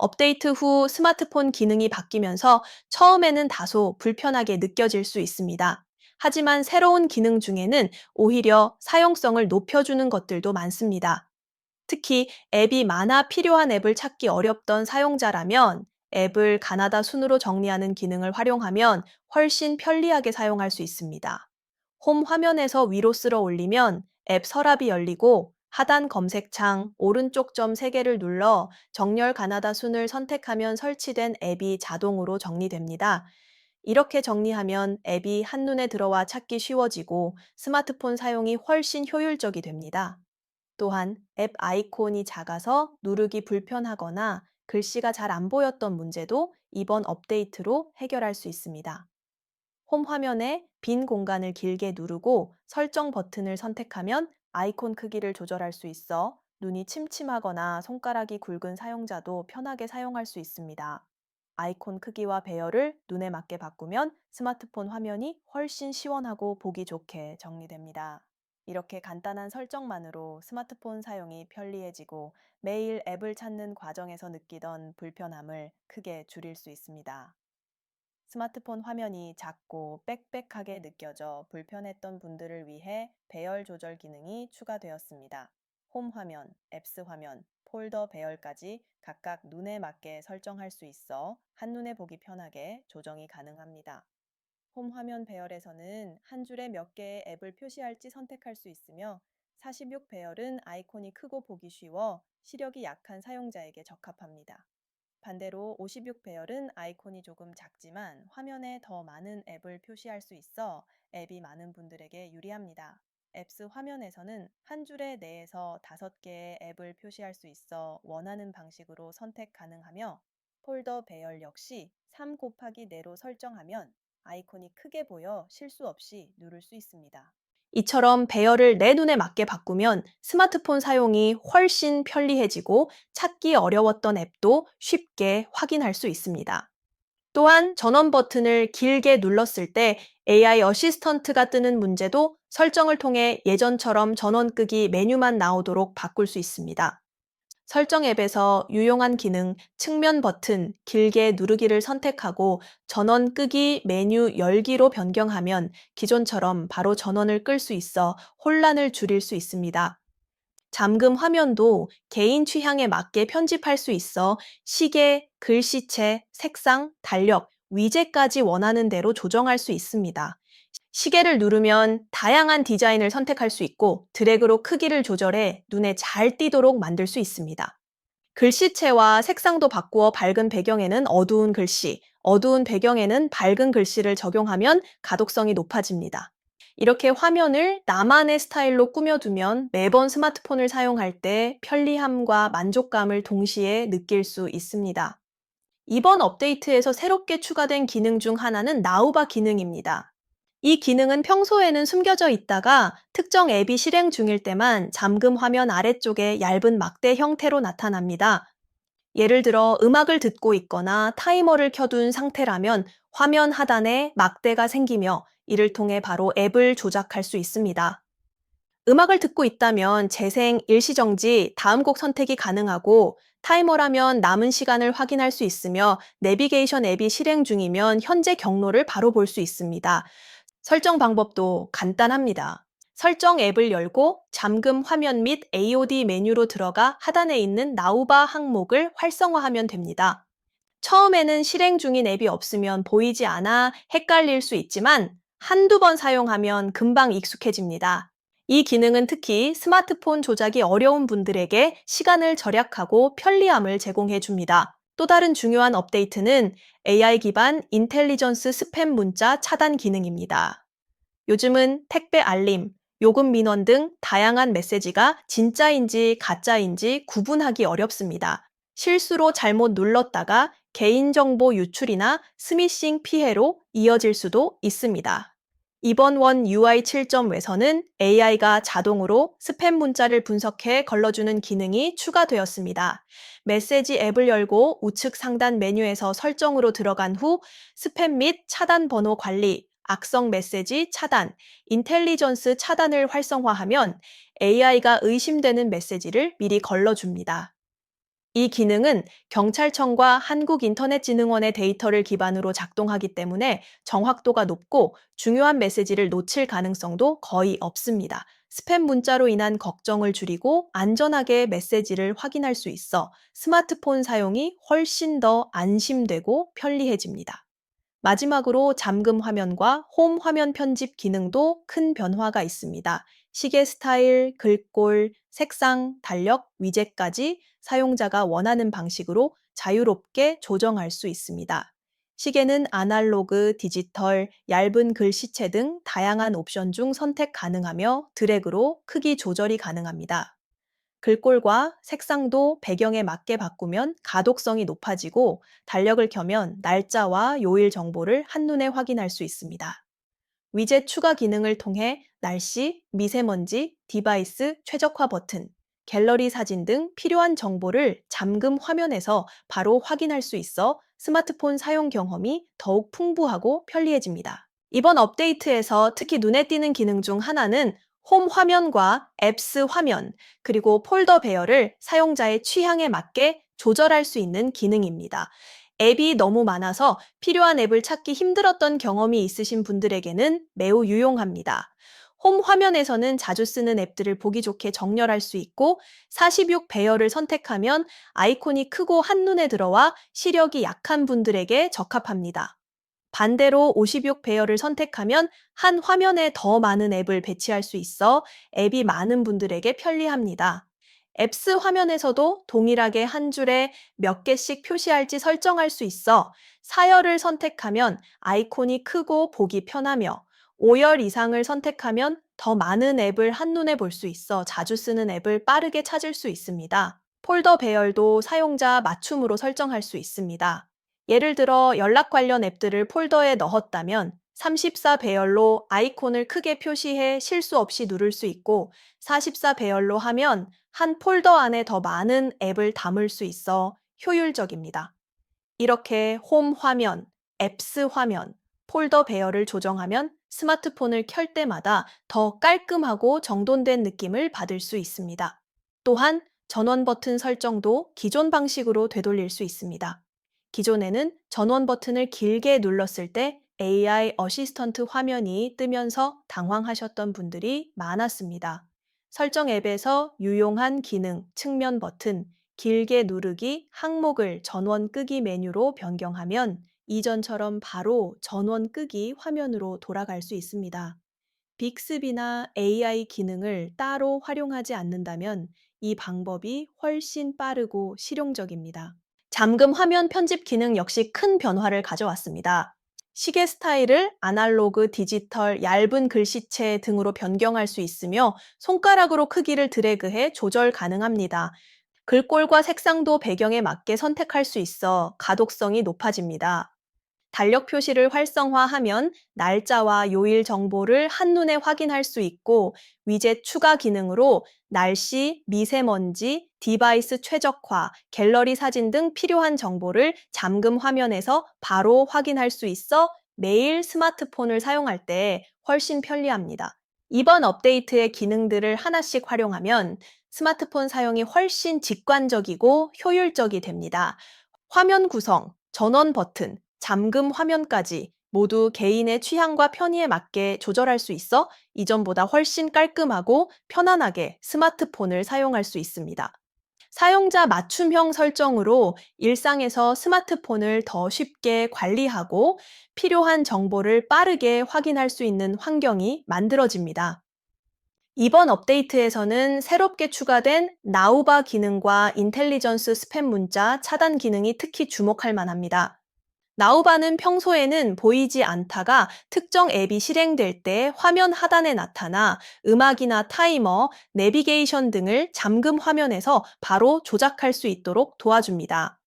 업데이트 후 스마트폰 기능이 바뀌면서 처음에는 다소 불편하게 느껴질 수 있습니다. 하지만 새로운 기능 중에는 오히려 사용성을 높여주는 것들도 많습니다. 특히 앱이 많아 필요한 앱을 찾기 어렵던 사용자라면 앱을 가나다 순으로 정리하는 기능을 활용하면 훨씬 편리하게 사용할 수 있습니다. 홈 화면에서 위로 쓸어 올리면 앱 서랍이 열리고 하단 검색창 오른쪽 점 3개를 눌러 정렬 가나다 순을 선택하면 설치된 앱이 자동으로 정리됩니다. 이렇게 정리하면 앱이 한눈에 들어와 찾기 쉬워지고 스마트폰 사용이 훨씬 효율적이 됩니다. 또한 앱 아이콘이 작아서 누르기 불편하거나 글씨가 잘 안 보였던 문제도 이번 업데이트로 해결할 수 있습니다. 홈 화면에 빈 공간을 길게 누르고 설정 버튼을 선택하면 아이콘 크기를 조절할 수 있어 눈이 침침하거나 손가락이 굵은 사용자도 편하게 사용할 수 있습니다. 아이콘 크기와 배열을 눈에 맞게 바꾸면 스마트폰 화면이 훨씬 시원하고 보기 좋게 정리됩니다. 이렇게 간단한 설정만으로 스마트폰 사용이 편리해지고 매일 앱을 찾는 과정에서 느끼던 불편함을 크게 줄일 수 있습니다. 스마트폰 화면이 작고 빽빽하게 느껴져 불편했던 분들을 위해 배열 조절 기능이 추가되었습니다. 홈 화면, 앱스 화면, 폴더 배열까지 각각 눈에 맞게 설정할 수 있어 한눈에 보기 편하게 조정이 가능합니다. 홈 화면 배열에서는 한 줄에 몇 개의 앱을 표시할지 선택할 수 있으며 46 배열은 아이콘이 크고 보기 쉬워 시력이 약한 사용자에게 적합합니다. 반대로 56 배열은 아이콘이 조금 작지만 화면에 더 많은 앱을 표시할 수 있어 앱이 많은 분들에게 유리합니다. 앱스 화면에서는 한 줄에 내에서 5개의 앱을 표시할 수 있어 원하는 방식으로 선택 가능하며 폴더 배열 역시 3 곱하기 4로 설정하면 아이콘이 크게 보여 실수 없이 누를 수 있습니다. 이처럼 배열을 내 눈에 맞게 바꾸면 스마트폰 사용이 훨씬 편리해지고 찾기 어려웠던 앱도 쉽게 확인할 수 있습니다. 또한 전원 버튼을 길게 눌렀을 때 AI 어시스턴트가 뜨는 문제도 설정을 통해 예전처럼 전원 끄기 메뉴만 나오도록 바꿀 수 있습니다. 설정 앱에서 유용한 기능 측면 버튼 길게 누르기를 선택하고 전원 끄기 메뉴 열기로 변경하면 기존처럼 바로 전원을 끌 수 있어 혼란을 줄일 수 있습니다. 잠금 화면도 개인 취향에 맞게 편집할 수 있어 시계, 글씨체, 색상, 달력, 위젯까지 원하는 대로 조정할 수 있습니다. 시계를 누르면 다양한 디자인을 선택할 수 있고 드래그로 크기를 조절해 눈에 잘 띄도록 만들 수 있습니다. 글씨체와 색상도 바꾸어 밝은 배경에는 어두운 글씨, 어두운 배경에는 밝은 글씨를 적용하면 가독성이 높아집니다. 이렇게 화면을 나만의 스타일로 꾸며두면 매번 스마트폰을 사용할 때 편리함과 만족감을 동시에 느낄 수 있습니다. 이번 업데이트에서 새롭게 추가된 기능 중 하나는 나우바 기능입니다. 이 기능은 평소에는 숨겨져 있다가 특정 앱이 실행 중일 때만 잠금 화면 아래쪽에 얇은 막대 형태로 나타납니다. 예를 들어 음악을 듣고 있거나 타이머를 켜둔 상태라면 화면 하단에 막대가 생기며 이를 통해 바로 앱을 조작할 수 있습니다. 음악을 듣고 있다면 재생, 일시정지, 다음 곡 선택이 가능하고 타이머라면 남은 시간을 확인할 수 있으며 내비게이션 앱이 실행 중이면 현재 경로를 바로 볼 수 있습니다. 설정 방법도 간단합니다. 설정 앱을 열고 잠금 화면 및 AOD 메뉴로 들어가 하단에 있는 나우바 항목을 활성화하면 됩니다. 처음에는 실행 중인 앱이 없으면 보이지 않아 헷갈릴 수 있지만 한두 번 사용하면 금방 익숙해집니다. 이 기능은 특히 스마트폰 조작이 어려운 분들에게 시간을 절약하고 편리함을 제공해 줍니다. 또 다른 중요한 업데이트는 AI 기반 인텔리전스 스팸 문자 차단 기능입니다. 요즘은 택배 알림, 요금 민원 등 다양한 메시지가 진짜인지 가짜인지 구분하기 어렵습니다. 실수로 잘못 눌렀다가 개인정보 유출이나 스미싱 피해로 이어질 수도 있습니다. 이번 원 UI 7.외서는 AI가 자동으로 스팸 문자를 분석해 걸러주는 기능이 추가되었습니다. 메시지 앱을 열고 우측 상단 메뉴에서 설정으로 들어간 후 스팸 및 차단 번호 관리, 악성 메시지 차단, 인텔리전스 차단을 활성화하면 AI가 의심되는 메시지를 미리 걸러줍니다. 이 기능은 경찰청과 한국인터넷진흥원의 데이터를 기반으로 작동하기 때문에 정확도가 높고 중요한 메시지를 놓칠 가능성도 거의 없습니다. 스팸 문자로 인한 걱정을 줄이고 안전하게 메시지를 확인할 수 있어 스마트폰 사용이 훨씬 더 안심되고 편리해집니다. 마지막으로 잠금 화면과 홈 화면 편집 기능도 큰 변화가 있습니다. 시계 스타일, 글꼴, 색상, 달력, 위젯까지 사용자가 원하는 방식으로 자유롭게 조정할 수 있습니다. 시계는 아날로그, 디지털, 얇은 글씨체 등 다양한 옵션 중 선택 가능하며 드래그로 크기 조절이 가능합니다. 글꼴과 색상도 배경에 맞게 바꾸면 가독성이 높아지고 달력을 켜면 날짜와 요일 정보를 한눈에 확인할 수 있습니다. 위젯 추가 기능을 통해 날씨, 미세먼지, 디바이스 최적화 버튼, 갤러리 사진 등 필요한 정보를 잠금 화면에서 바로 확인할 수 있어 스마트폰 사용 경험이 더욱 풍부하고 편리해집니다. 이번 업데이트에서 특히 눈에 띄는 기능 중 하나는 홈 화면과 앱스 화면, 그리고 폴더 배열을 사용자의 취향에 맞게 조절할 수 있는 기능입니다. 앱이 너무 많아서 필요한 앱을 찾기 힘들었던 경험이 있으신 분들에게는 매우 유용합니다. 홈 화면에서는 자주 쓰는 앱들을 보기 좋게 정렬할 수 있고 46 배열을 선택하면 아이콘이 크고 한눈에 들어와 시력이 약한 분들에게 적합합니다. 반대로 56 배열을 선택하면 한 화면에 더 많은 앱을 배치할 수 있어 앱이 많은 분들에게 편리합니다. 앱스 화면에서도 동일하게 한 줄에 몇 개씩 표시할지 설정할 수 있어 사열을 선택하면 아이콘이 크고 보기 편하며 5열 이상을 선택하면 더 많은 앱을 한눈에 볼 수 있어 자주 쓰는 앱을 빠르게 찾을 수 있습니다. 폴더 배열도 사용자 맞춤으로 설정할 수 있습니다. 예를 들어 연락 관련 앱들을 폴더에 넣었다면 34 배열로 아이콘을 크게 표시해 실수 없이 누를 수 있고 44 배열로 하면 한 폴더 안에 더 많은 앱을 담을 수 있어 효율적입니다. 이렇게 홈 화면, 앱스 화면, 폴더 배열을 조정하면 스마트폰을 켤 때마다 더 깔끔하고 정돈된 느낌을 받을 수 있습니다. 또한 전원 버튼 설정도 기존 방식으로 되돌릴 수 있습니다. 기존에는 전원 버튼을 길게 눌렀을 때 AI 어시스턴트 화면이 뜨면서 당황하셨던 분들이 많았습니다. 설정 앱에서 유용한 기능, 측면 버튼, 길게 누르기, 항목을 전원 끄기 메뉴로 변경하면 이전처럼 바로 전원 끄기 화면으로 돌아갈 수 있습니다. 빅스비나 AI 기능을 따로 활용하지 않는다면 이 방법이 훨씬 빠르고 실용적입니다. 잠금 화면 편집 기능 역시 큰 변화를 가져왔습니다. 시계 스타일을 아날로그, 디지털, 얇은 글씨체 등으로 변경할 수 있으며 손가락으로 크기를 드래그해 조절 가능합니다. 글꼴과 색상도 배경에 맞게 선택할 수 있어 가독성이 높아집니다. 달력 표시를 활성화하면 날짜와 요일 정보를 한눈에 확인할 수 있고 위젯 추가 기능으로 날씨, 미세먼지, 디바이스 최적화, 갤러리 사진 등 필요한 정보를 잠금 화면에서 바로 확인할 수 있어 매일 스마트폰을 사용할 때 훨씬 편리합니다. 이번 업데이트의 기능들을 하나씩 활용하면 스마트폰 사용이 훨씬 직관적이고 효율적이 됩니다. 화면 구성, 전원 버튼, 잠금 화면까지 모두 개인의 취향과 편의에 맞게 조절할 수 있어 이전보다 훨씬 깔끔하고 편안하게 스마트폰을 사용할 수 있습니다. 사용자 맞춤형 설정으로 일상에서 스마트폰을 더 쉽게 관리하고 필요한 정보를 빠르게 확인할 수 있는 환경이 만들어집니다. 이번 업데이트에서는 새롭게 추가된 나우바 기능과 인텔리전스 스팸 문자 차단 기능이 특히 주목할 만합니다. 나우바는 평소에는 보이지 않다가 특정 앱이 실행될 때 화면 하단에 나타나 음악이나 타이머, 내비게이션 등을 잠금 화면에서 바로 조작할 수 있도록 도와줍니다.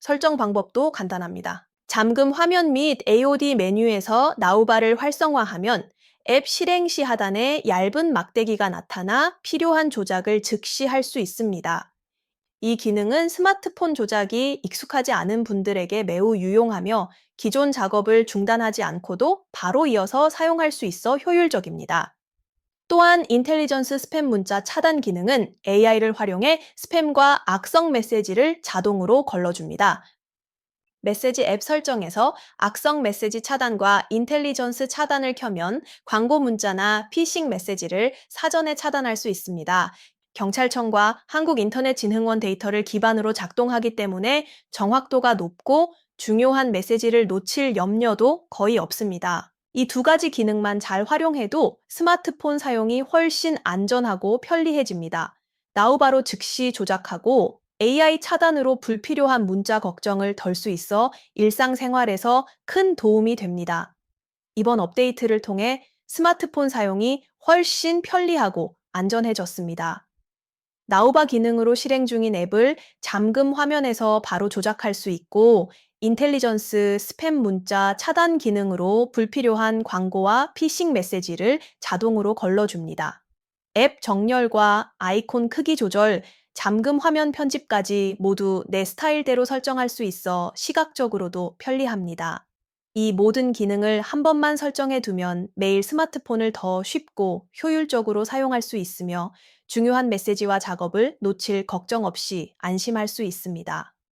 설정 방법도 간단합니다. 잠금 화면 및 AOD 메뉴에서 나우바를 활성화하면 앱 실행 시 하단에 얇은 막대기가 나타나 필요한 조작을 즉시 할 수 있습니다. 이 기능은 스마트폰 조작이 익숙하지 않은 분들에게 매우 유용하며 기존 작업을 중단하지 않고도 바로 이어서 사용할 수 있어 효율적입니다. 또한 인텔리전스 스팸 문자 차단 기능은 AI를 활용해 스팸과 악성 메시지를 자동으로 걸러줍니다. 메시지 앱 설정에서 악성 메시지 차단과 인텔리전스 차단을 켜면 광고 문자나 피싱 메시지를 사전에 차단할 수 있습니다. 경찰청과 한국인터넷진흥원 데이터를 기반으로 작동하기 때문에 정확도가 높고 중요한 메시지를 놓칠 염려도 거의 없습니다. 이 두 가지 기능만 잘 활용해도 스마트폰 사용이 훨씬 안전하고 편리해집니다. 나우바로 즉시 조작하고 AI 차단으로 불필요한 문자 걱정을 덜 수 있어 일상생활에서 큰 도움이 됩니다. 이번 업데이트를 통해 스마트폰 사용이 훨씬 편리하고 안전해졌습니다. 나우바 기능으로 실행 중인 앱을 잠금 화면에서 바로 조작할 수 있고, 인텔리전스 스팸 문자 차단 기능으로 불필요한 광고와 피싱 메시지를 자동으로 걸러줍니다. 앱 정렬과 아이콘 크기 조절, 잠금 화면 편집까지 모두 내 스타일대로 설정할 수 있어 시각적으로도 편리합니다. 이 모든 기능을 한 번만 설정해 두면 매일 스마트폰을 더 쉽고 효율적으로 사용할 수 있으며 중요한 메시지와 작업을 놓칠 걱정 없이 안심할 수 있습니다.